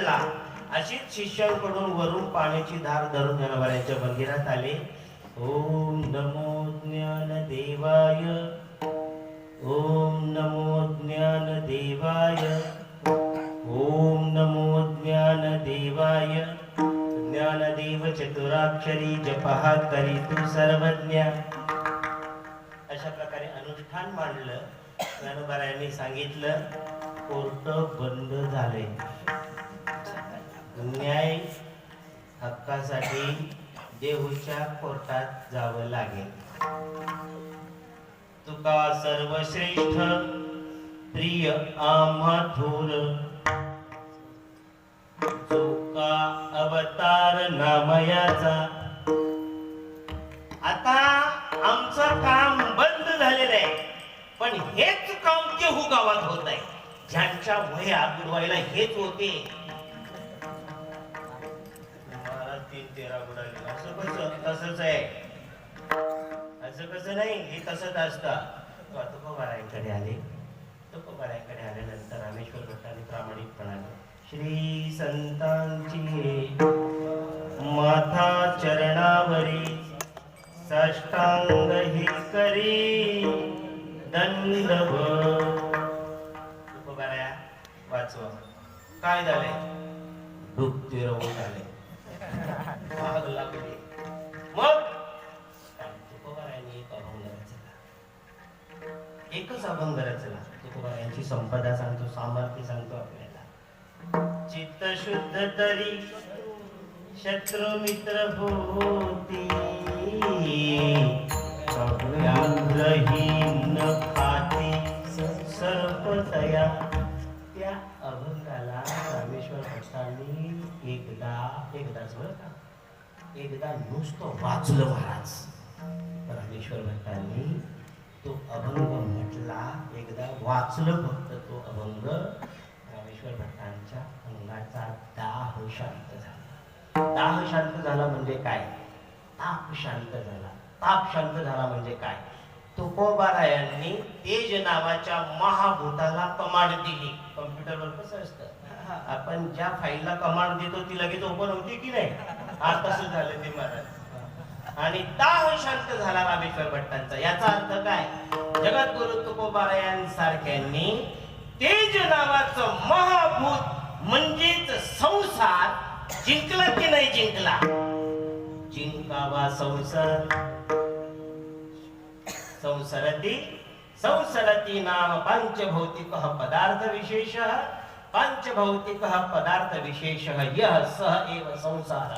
घडला अशीच शिष्यांकडून वरून पाण्याची धार धरून जनावरांच्या मंदिरात आले. ओम नमो ज्ञान देवाय. ओम नमो ज्ञान देवाय. ओम नमो ज्ञान देवाय. ज्ञानदेव चतुराक्षरी जपहा करी तू सर्वज्ञ. अशा प्रकारे अनुष्ठान मांडलं. ज्ञानोबारायांनी सांगितलं कोर्ट बंद झाले न्याय हक्कासाठी देहूच्या कोर्टात जावं लागेल. तुका सर्वश्रेष्ठ प्रिय आम्हा थोर चोका अवतार नामयाचा. आता आमचं काम बंद झालेलं आहे. पण हेच काम केहू गावात होत आहे. ज्यांच्या वया बुडवायला हेच होते. तीन असं कसं तसंच आहे असं कसं नाही हे तसंच असतं तुकोबारायांकडे आले तुकोबारायांकडे आल्यानंतर रामेश्वर भट्टाने प्रामाणिकपणाने श्री संतांची माथा चरणावरी साष्टांग ही करी दंडव. तुकोबाराया वाचवा. काय झालंय? दुःख तिरवून आले. महाग लागले मग तुकोबारायांनी एक अभंग रचला एकच अभंग रचला तुकोबारायांची संपदा सांगतो सामर्थ्य सांगतो आपल्याला. चित्त शुद्ध तरी शत्रु मित्र होती. व्याघ्रहीन खाती सर्वतया त्या अभंगाला रामेश्वर भट्टांनी एकदा एकदाच बरं का? एकदा नुसतं वाचलं महाराज. परमेश्वर भट्टांनी तो अभंग म्हटला एकदा वाचलं फक्त तो अभंग. परमेश्वर भट्टांच्या अंगाचा दाह शांत झाला. दाह शांत झाला म्हणजे काय? ताप शांत झाला. ताप शांत झाला म्हणजे काय? तुकोबारायांनी तेज नावाच्या महाभूताला कमांड दिली. कम्प्युटरवर कसं असतं? आपण ज्या फाईलला कमांड देतो ती लगेच ओपन होती की नाही? आज तसं झालं ते महाराज आणि दाह शांत झाला रामेश्वर भट्टांचा. याचा अर्थ काय? जगद्गुरु तुकोबारायांसारख्यांनी तेज नावाचं महाभूत म्हणजेच संसार जिंकला की नाही जिंकला? जिंकावा संसार. संसरती संसरती नाम पंचभौतिक पदार्थ विशेष पंचभौतिक पदार्थ विशेष यह सह एव संसार।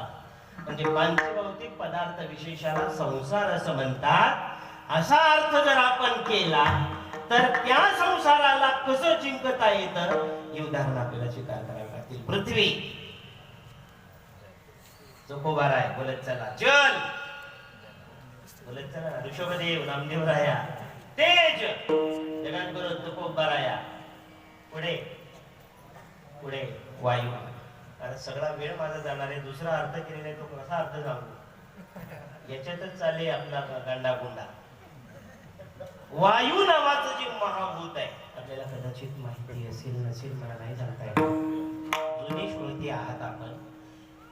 म्हणजे पंचभौतिक पदार्थ विशेषाला संसार असं म्हणतात. असा अर्थ जर आपण केला तर त्या संसाराला कसं जिंकता येतं? हे उदाहरण आपल्याला स्वीकार करावे लागतील पृथ्वी. चोकोबाराय बोलत चला. चल बोलत चला. ऋषभदेव नामदेव राया. तेज. जगद्गुरु तुकोबाराया पुढे. पुढे वायू कारण सगळा वेळ माझा जाणार आहे. दुसरा अर्थ केलेला तो कसा अर्थ सांगू? याच्यातच चालले आपला गांडागुंडा वायू नावाचं जे महाभूत आहे आपल्याला कदाचित माहिती असेल नसेल मला नाही सांगता येत. जुनी श्रोती आहात आपण.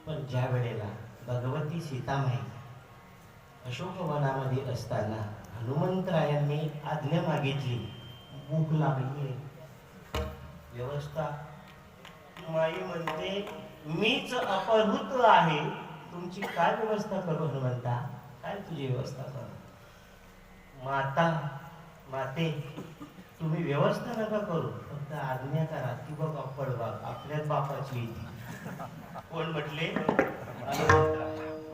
पण ज्या वेळेला भगवती सीतामाई अशोक वनामध्ये असताना हनुमंतरायांनी आज्ञा मागितली भूक लागली व्यवस्था माई म्हणते मीच अपहृत आहे तुमची काय व्यवस्था करू हनुमंता? काय तुझी व्यवस्था करू? माता माते तुम्ही व्यवस्था नका करू. फक्त आज्ञा करा की बघ पडवा आपल्याच बापाची कोण म्हटले?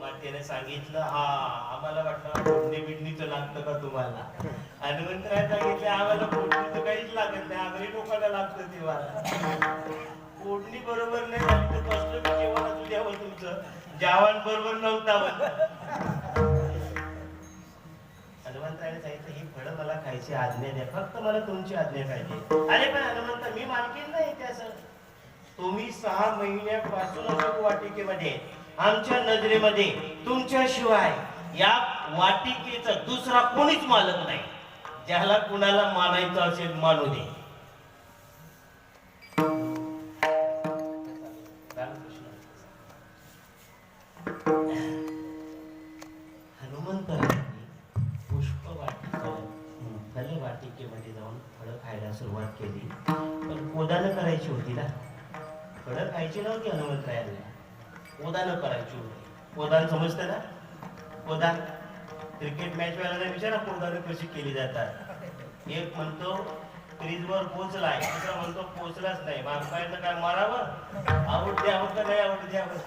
मातेने सांगितलं हा आम्हाला वाटलं फोडणी लागतं का तुम्हाला? हनुमंतराय सांगितलं आम्हाला फोडणीचं काहीच लागत नाही आम्ही लोकांना लागतं तेव्हा. बरोबर नाही झाली तर कसलं बी जेवण असू द्यावं तुमचं? जेवण बरोबर नव्हता पण हनुमंतराने सांगितलं ही फळं मला खायची आज्ञा द्या. फक्त मला तुमची आज्ञा पाहिजे. अरे पण हनुमंत मी मालकीन नाही त्याचं. तुम्ही सहा महिन्यापासून वाटिकेमध्ये आमच्या नजरेमध्ये तुमच्याशिवाय या वाटिकेचा दुसरा कोणीच मालक नाही. ज्याला कुणाला मानायचं असेल मानू दे. करायची होती ना? कडक खायची नव्हती हनुमंतरायांना ओदानं करायची होती. ओदान समजतं ना? ओदान क्रिकेट मॅच वेळेला विचारा कोदानं कशी केली जातात. एक म्हणतो क्रीजवर पोचलाय. दुसरा म्हणतो पोचलाच नाही. माणसाचं काय मारावं? आवड द्यावं का नाही आवड द्यावं?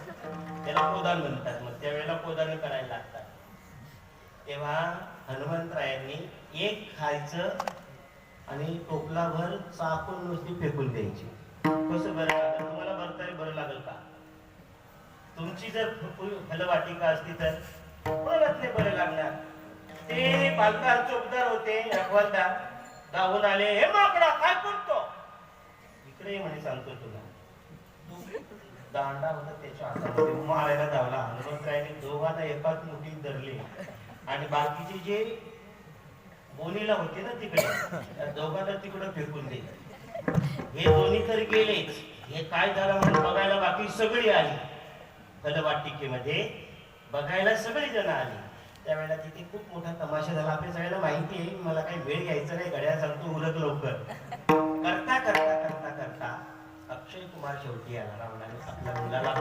त्याला पोदान म्हणतात. मग त्यावेळेला पोदानं करायला लागतात. तेव्हा हनुमंतरायांनी एक खायचं आणि टोपलाभर चाकून नुसती फेकून द्यायची. कसं बरं लागलं तुम्हाला बरं तरी बरं लागेल का? तुमची जर फलवाटिका असती तर? बरंच बरं लागणार? ते पालकार चोपदार होते रखवालदार धावून आले हे माकडा काय करतो? इकडे म्हणे सांगतो तुला. दांडा होता त्याच्या हातामध्ये. मारायला धावला हनुमंतरायने दोघांना एकाच मुठीत धरले. आणि बाकीचे जे मोनीला होते ना तिकडे. दोघांना तिकडे फेकून दिले हे दोन्ही तर गेलेच. हे काय झालं म्हणून बघायला बाकी सगळी आली. कलवाटिकेमध्ये बघायला सगळी जण आली. त्यावेळेला तिथे खूप मोठा तमाशा झाला. आपल्या सगळ्यांना माहिती आहे. मला काही वेळ घ्यायचा नाही. घड्या सांगतो उलट लवकर. करता करता करता करता अक्षय कुमार शेवटी आला रावणाने आपल्या मुलाला